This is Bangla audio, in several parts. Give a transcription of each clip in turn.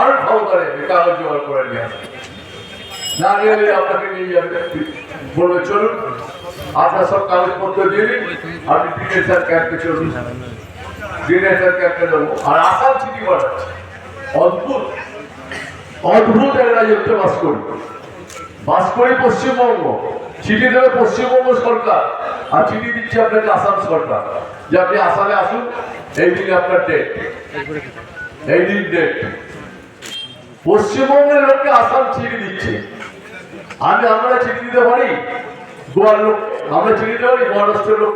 আর ক্ষমতারে কাগজ জোগাড় করে না নিয়ে আপনাকে নিয়ে যাবে। বলবে চলুন, আপনার সব কাগজপত্র দিয়ে দিন আপনি ডিনেশার ক্যাম্পে চলুন ডিনেশার ক্যাম্পে দেবো আর আসাম বানাচ্ছে অদ্ভুত। অদ্ভুত এক বাস করি। বাস করি পশ্চিমবঙ্গ। চিঠি দেবে পশ্চিমবঙ্গ সরকার। আর চিঠি দিচ্ছে আপনাকে আসাম সরকার। যে আপনি আসামে আসুন, এই দিন আপনার ডেট পশ্চিমবঙ্গের লোককে আসাম চিঠি দিচ্ছে। আমি, আমরা দিতে পারি? গোয়ার লোক, আমরা দিতে পারি মহারাষ্ট্রের লোক?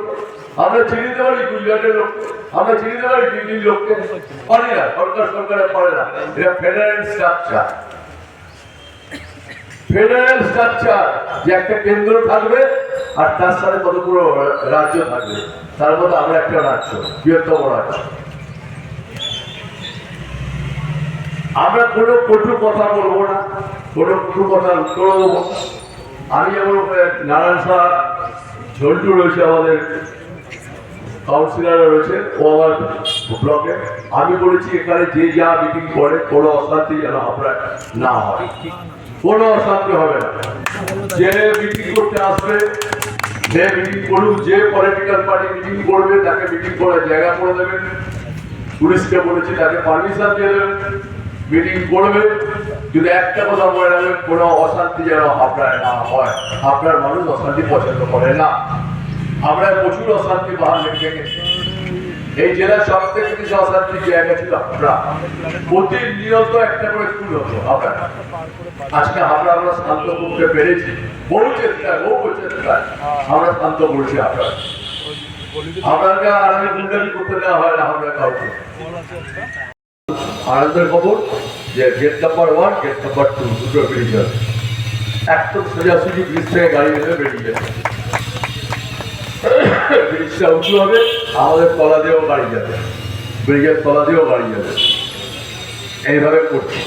আমরা দিতে পারি গুজরাটের লোক? আমরা দিতে পারি দিল্লির লোককে? পারি না, সরকার, সরকারে পারে না। এটা ফেডারেল স্ট্রাকচার ফেডারেল স্ট্রাকচার যে একটা কেন্দ্র থাকবে আর তার সাথে কতগুলো রাজ্য থাকবে? তার মধ্যে আমরা একটা রাজ্য, বৃহত্তম রাজ্য। আমরা কোনো কটু কথা বলব না, কোনো কটু কথার উত্তর দেবো আমি যেমন নারায়ণ শাহ ঝন্টু রয়েছে আমাদের কাউন্সিলর রয়েছে, ও আমার ব্লকে। আমি বলেছি, এখানে যে যা মিটিং করে, কোনো অশান্তি যেন আপনার না হয়। কোনো অশান্তি হবে না। যে মিটিং করতে আসবে, যে মিটিং করুক, যে পলিটিক্যাল পার্টি মিটিং করবে, তাকে মিটিং করার জায়গা করে দেবেন। পুলিশকে বলেছি, তাকে পারমিশন দিয়ে দেবেন। মিটিং করবে, যদি একটা কথা মনে রাখবেন কোনো অশান্তি যেন আপনার না হয়। আপনার মানুষ অশান্তি পছন্দ করে না। আমরা প্রচুর অশান্তি বাহার লেগে গেছি এই জেলার সব থেকে বেশি অশান্তির জায়গা ছিল আমরা। প্রতিনিয়ত একটা করে স্কুল হতো আপনার আজকে আমরা আমরা শান্ত করতে পেরেছি। বহু চেষ্টায় বহু চেষ্টায় আমরা শান্ত করেছি আপনার আপনাকে আর আমি গুন্ডামি করতে দেওয়া হয় না আমরা কাউকে। আনন্দের খবর যে gate number one gate number two, দুটো বেরিয়ে যাবে একদম সোজাসুজি ব্রিজ থেকে গাড়ি নেবে বেরিয়ে যাবে ব্রিজটা উঁচু হবে, আমাদের তলা দিয়েও গাড়ি যাবে। ব্রিজের তলা দিয়েও গাড়ি যাবে। এইভাবে করছি।